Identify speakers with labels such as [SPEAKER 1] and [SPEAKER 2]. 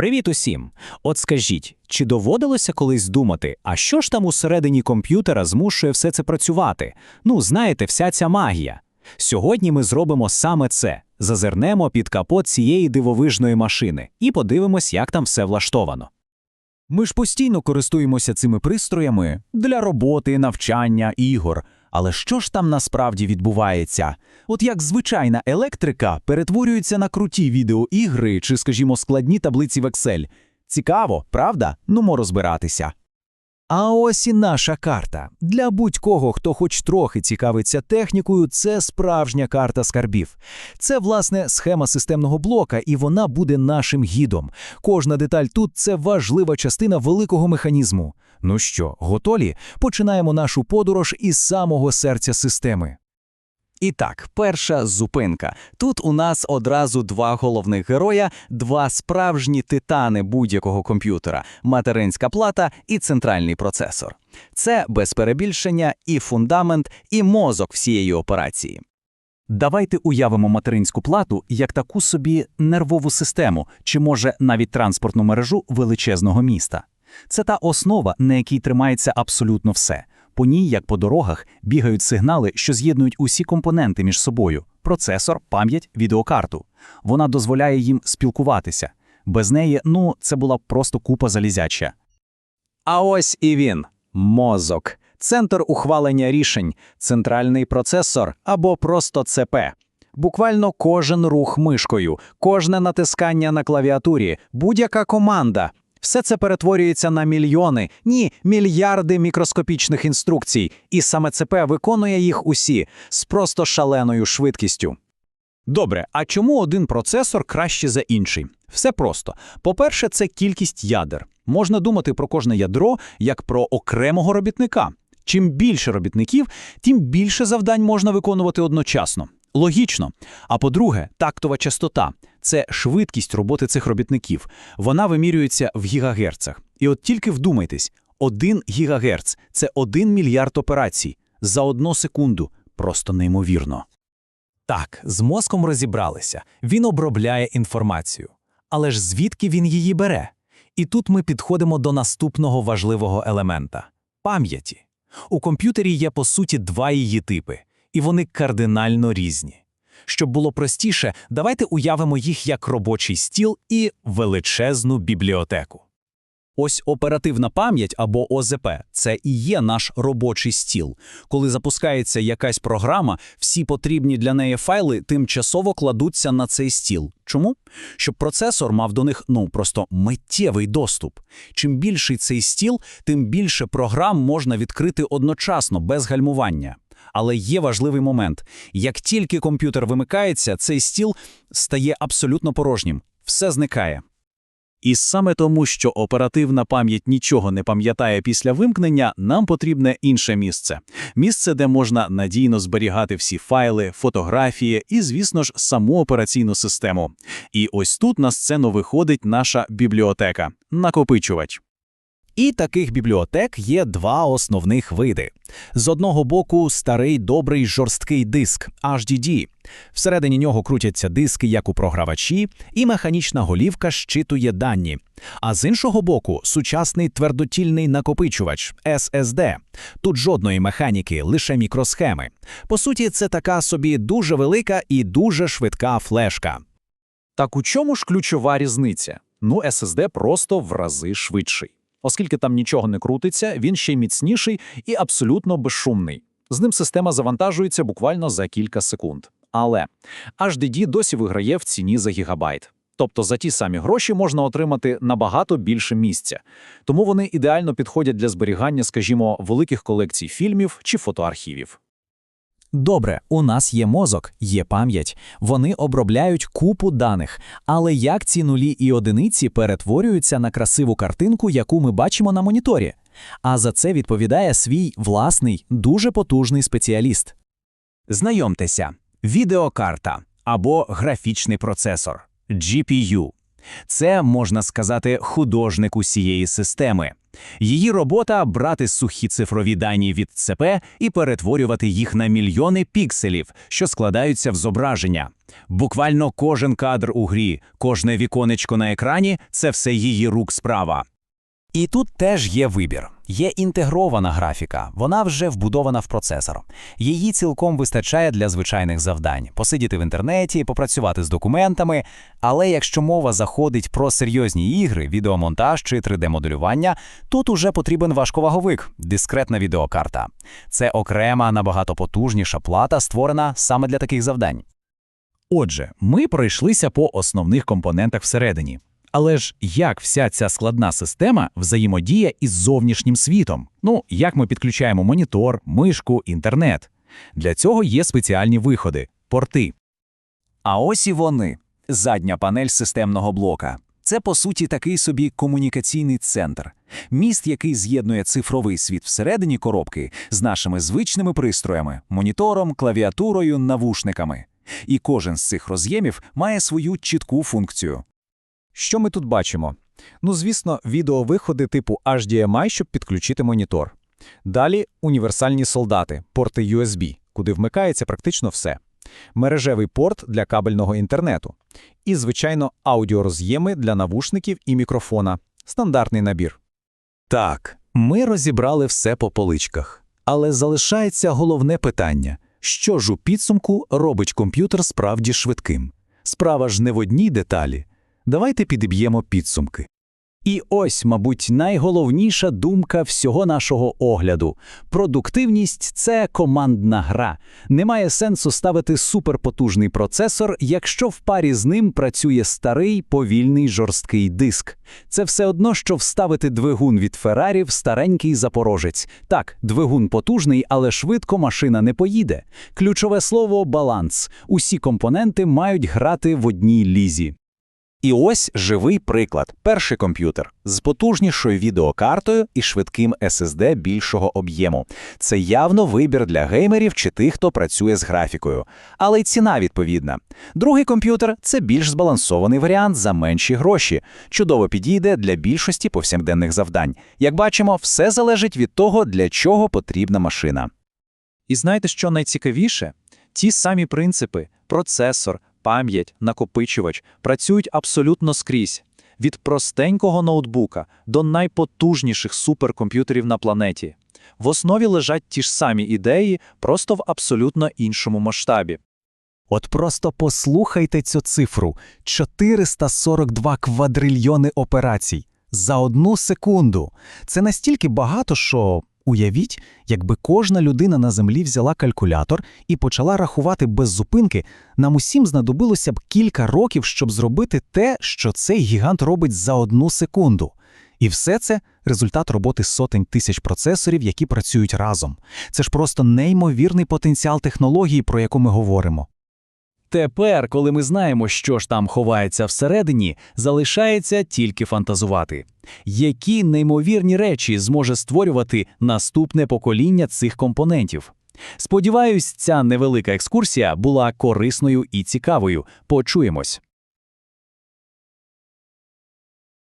[SPEAKER 1] Привіт усім! От скажіть, чи доводилося колись думати, а що ж там усередині комп'ютера змушує все це працювати? Ну, знаєте, вся ця магія. Сьогодні ми зробимо саме це: зазирнемо під капот цієї дивовижної машини і подивимось, як там все влаштовано.
[SPEAKER 2] Ми ж постійно користуємося цими пристроями для роботи, навчання, ігор. Але що ж там насправді відбувається? От як звичайна електрика перетворюється на круті відеоігри чи, скажімо, складні таблиці в Excel. Цікаво, правда? Нумо розбиратися. А ось і наша карта. Для будь-кого, хто хоч трохи цікавиться технікою, це справжня карта скарбів. Це, власне, схема системного блока, і вона буде нашим гідом. Кожна деталь тут це важлива частина великого механізму. Ну що, готові? Починаємо нашу подорож із самого серця системи. І так, перша зупинка. Тут у нас одразу два головних героя, два справжні титани будь-якого комп'ютера материнська плата і центральний процесор. Це без перебільшення і фундамент, і мозок всієї операції. Давайте уявимо материнську плату як таку собі нервову систему, чи може навіть транспортну мережу величезного міста. Це та основа, на якій тримається абсолютно все. По ній, як по дорогах, бігають сигнали, що з'єднують усі компоненти між собою: процесор, пам'ять, відеокарту. Вона дозволяє їм спілкуватися. Без неї, ну, це була просто купа залізяча. А ось і він мозок, центр ухвалення рішень, центральний процесор або просто ЦП. Буквально кожен рух мишкою, кожне натискання на клавіатурі, будь-яка команда. Все це перетворюється на мільйони, ні, мільярди мікроскопічних інструкцій, і саме ЦП виконує їх усі з просто шаленою швидкістю. Добре, а чому один процесор краще за інший? Все просто. По-перше, це кількість ядер. Можна думати про кожне ядро як про окремого робітника. Чим більше робітників, тим більше завдань можна виконувати одночасно. Логічно. А по-друге, тактова частота це швидкість роботи цих робітників. Вона вимірюється в гігагерцах. І от тільки вдумайтесь, 1 гігагерц – це 1 мільярд операцій за одну секунду. Просто неймовірно. Так, з мозком розібралися. Він обробляє інформацію. Але ж звідки він її бере? І тут ми підходимо до наступного важливого елемента пам'яті. У комп'ютері є по суті два її типи, і вони кардинально різні. Щоб було простіше, давайте уявимо їх як робочий стіл і величезну бібліотеку. Ось оперативна пам'ять або ОЗП це і є наш робочий стіл. Коли запускається якась програма, всі потрібні для неї файли тимчасово кладуться на цей стіл. Чому? Щоб процесор мав до них ну просто миттєвий доступ. Чим більший цей стіл, тим більше програм можна відкрити одночасно без гальмування. Але є важливий момент: як тільки комп'ютер вимикається, цей стіл стає абсолютно порожнім, все зникає. І саме тому, що оперативна пам'ять нічого не пам'ятає після вимкнення, нам потрібне інше місце місце, де можна надійно зберігати всі файли, фотографії і, звісно ж, саму операційну систему. І ось тут на сцену виходить наша бібліотека накопичувач. І таких бібліотек є два основних види. З одного боку, старий добрий жорсткий диск HDD. Всередині нього крутяться диски, як у програвачі, і механічна голівка щитує дані. А з іншого боку, сучасний твердотільний накопичувач SSD. Тут жодної механіки, лише мікросхеми. По суті, це така собі дуже велика і дуже швидка флешка.
[SPEAKER 3] Так у чому ж ключова різниця? Ну, SSD просто в рази швидший. Оскільки там нічого не крутиться, він ще й міцніший і абсолютно безшумний. З ним система завантажується буквально за кілька секунд. Але HDD досі виграє в ціні за гігабайт. Тобто за ті самі гроші можна отримати набагато більше місця. Тому вони ідеально підходять для зберігання, скажімо, великих колекцій фільмів чи фотоархівів.
[SPEAKER 2] Добре, у нас є мозок, є пам'ять, вони обробляють купу даних, але як ці нулі і одиниці перетворюються на красиву картинку, яку ми бачимо на моніторі? А за це відповідає свій власний, дуже потужний спеціаліст. Знайомтеся, відеокарта або графічний процесор GPU. Це можна сказати художник усієї системи. Її робота брати сухі цифрові дані від ЦП і перетворювати їх на мільйони пікселів, що складаються в зображення. Буквально кожен кадр у грі, кожне віконечко на екрані це все її рук справа.
[SPEAKER 1] І тут теж є вибір. Є інтегрована графіка, вона вже вбудована в процесор. Її цілком вистачає для звичайних завдань посидіти в інтернеті, попрацювати з документами. Але якщо мова заходить про серйозні ігри, відеомонтаж чи 3D-моделювання, тут уже потрібен важковаговик, дискретна відеокарта. Це окрема, набагато потужніша плата, створена саме для таких завдань.
[SPEAKER 3] Отже, ми пройшлися по основних компонентах всередині. Але ж як вся ця складна система взаємодіє із зовнішнім світом? Ну, як ми підключаємо монітор, мишку, інтернет? Для цього є спеціальні виходи – порти.
[SPEAKER 2] А ось і вони задня панель системного блока. Це, по суті, такий собі комунікаційний центр. Міст, який з'єднує цифровий світ всередині коробки з нашими звичними пристроями, монітором, клавіатурою, навушниками. І кожен з цих роз'ємів має свою чітку функцію.
[SPEAKER 3] Що ми тут бачимо? Ну, звісно, відеовиходи типу HDMI, щоб підключити монітор. Далі універсальні солдати, порти USB, куди вмикається практично все. Мережевий порт для кабельного інтернету. І, звичайно, аудіороз'єми для навушників і мікрофона. Стандартний набір.
[SPEAKER 2] Так, ми розібрали все по поличках. Але залишається головне питання – що ж у підсумку робить комп'ютер справді швидким? Справа ж не в одній деталі. Давайте підіб'ємо підсумки.
[SPEAKER 1] І ось, мабуть, найголовніша думка всього нашого огляду. Продуктивність це командна гра. Немає сенсу ставити суперпотужний процесор, якщо в парі з ним працює старий повільний жорсткий диск. Це все одно, що вставити двигун від Феррарі в старенький запорожець. Так, двигун потужний, але швидко машина не поїде. Ключове слово баланс. Усі компоненти мають грати в одній лізі.
[SPEAKER 2] І ось живий приклад. Перший комп'ютер з потужнішою відеокартою і швидким SSD більшого об'єму. Це явно вибір для геймерів чи тих, хто працює з графікою. Але й ціна відповідна. Другий комп'ютер це більш збалансований варіант за менші гроші. Чудово підійде для більшості повсякденних завдань. Як бачимо, все залежить від того, для чого потрібна машина.
[SPEAKER 3] І знаєте, що найцікавіше? Ті самі принципи – процесор, пам'ять, накопичувач – працюють абсолютно скрізь. Від простенького ноутбука до найпотужніших суперкомп'ютерів на планеті. В основі лежать ті ж самі ідеї, просто в абсолютно іншому масштабі.
[SPEAKER 1] От просто послухайте цю цифру: 442 квадрильйони операцій за одну секунду. Це настільки багато, що уявіть, якби кожна людина на землі взяла калькулятор і почала рахувати без зупинки, нам усім знадобилося б кілька років, щоб зробити те, що цей гігант робить за одну секунду. І все це результат роботи сотень тисяч процесорів, які працюють разом. Це ж просто неймовірний потенціал технології, про яку ми говоримо. Тепер, коли ми знаємо, що ж там ховається всередині, залишається тільки фантазувати. Які неймовірні речі зможе створювати наступне покоління цих компонентів? Сподіваюсь, ця невелика екскурсія була корисною і цікавою. Почуємось.